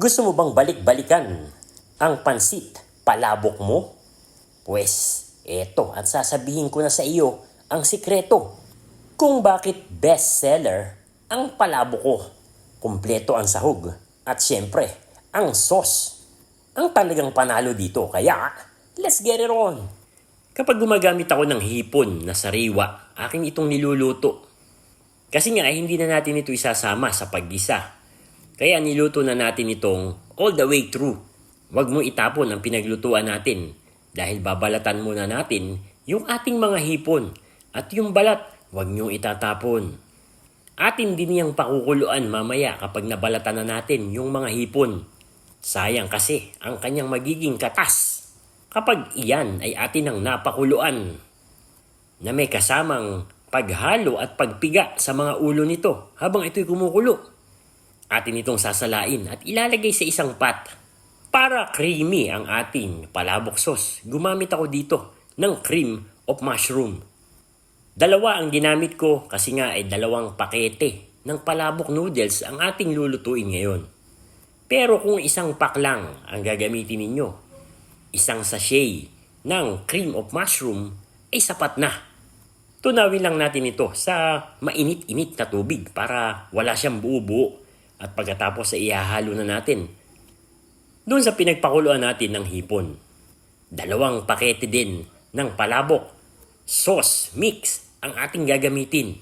Gusto mo bang balik-balikan ang pansit palabok mo? Pwes, eto at sasabihin ko na sa iyo ang sikreto kung bakit bestseller ang palabok ko. Kumpleto ang sahog at syempre ang sauce. Ang talagang panalo dito kaya let's get it on. Kapag gumagamit ako ng hipon na sariwa, akin itong niluluto. Kasi nga, hindi na natin ito isasama sa paggisa. Kaya niluto na natin itong all the way through. Huwag mo itapon ang pinaglutuan natin dahil babalatan muna natin yung ating mga hipon at yung balat, huwag niyong itatapon. Atin din niyang pakukuluan mamaya kapag nabalatan na natin yung mga hipon. Sayang kasi ang kanyang magiging katas kapag iyan ay atin ang napakuluan na may kasamang paghalo at pagpiga sa mga ulo nito habang ito'y kumukulo. Atin itong sasalain at ilalagay sa isang pat. Para creamy ang ating palabok sauce, gumamit ako dito ng cream of mushroom. Dalawa ang ginamit ko kasi nga ay dalawang pakete ng palabok noodles ang ating lulutuin ngayon. Pero kung isang pack lang ang gagamitin ninyo, isang sachet ng cream of mushroom ay sapat na. Tunawin lang natin ito sa mainit-init na tubig para wala siyang buo-buo at pagkatapos ay ihahalo na natin. Doon sa pinagpakuluan natin ng hipon. Dalawang pakete din ng palabok, sauce, mix ang ating gagamitin.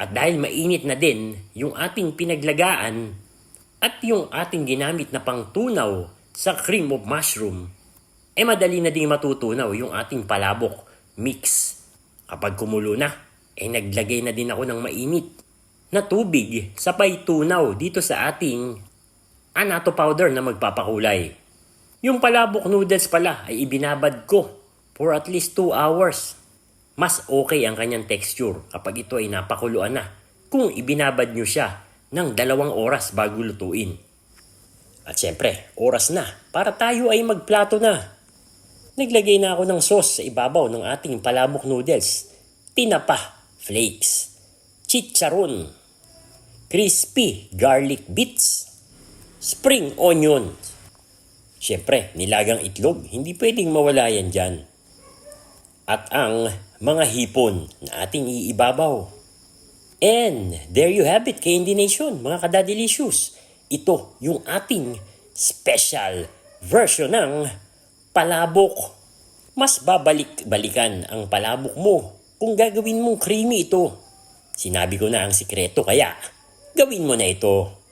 At dahil mainit na din yung ating pinaglagaan at yung ating ginamit na pangtunaw sa cream of mushroom, eh madali na ding matutunaw yung ating palabok mix. Kapag kumulo na, eh naglagay na din ako ng mainit na tubig sabay tunaw dito sa ating anato powder na magpapakulay. Yung palabok noodles pala ay ibinabad ko for at least 2 hours. Mas okay ang kanyang texture kapag ito ay napakuluan na kung ibinabad nyo siya ng dalawang oras bago lutuin. At syempre, oras na para tayo ay magplato na. Naglagay na ako ng sauce sa ibabaw ng ating palabok noodles. Tinapa, flakes, chicharon, crispy garlic bits, spring onion. Siyempre, nilagang itlog, hindi pwedeng mawala yan dyan. At ang mga hipon na ating iibabaw. And there you have it, Candy Nation, mga kadadelicious. Ito yung ating special version ng palabok. Mas babalik-balikan ang palabok mo kung gagawin mong creamy ito. Sinabi ko na ang sikreto kaya gawin mo na ito.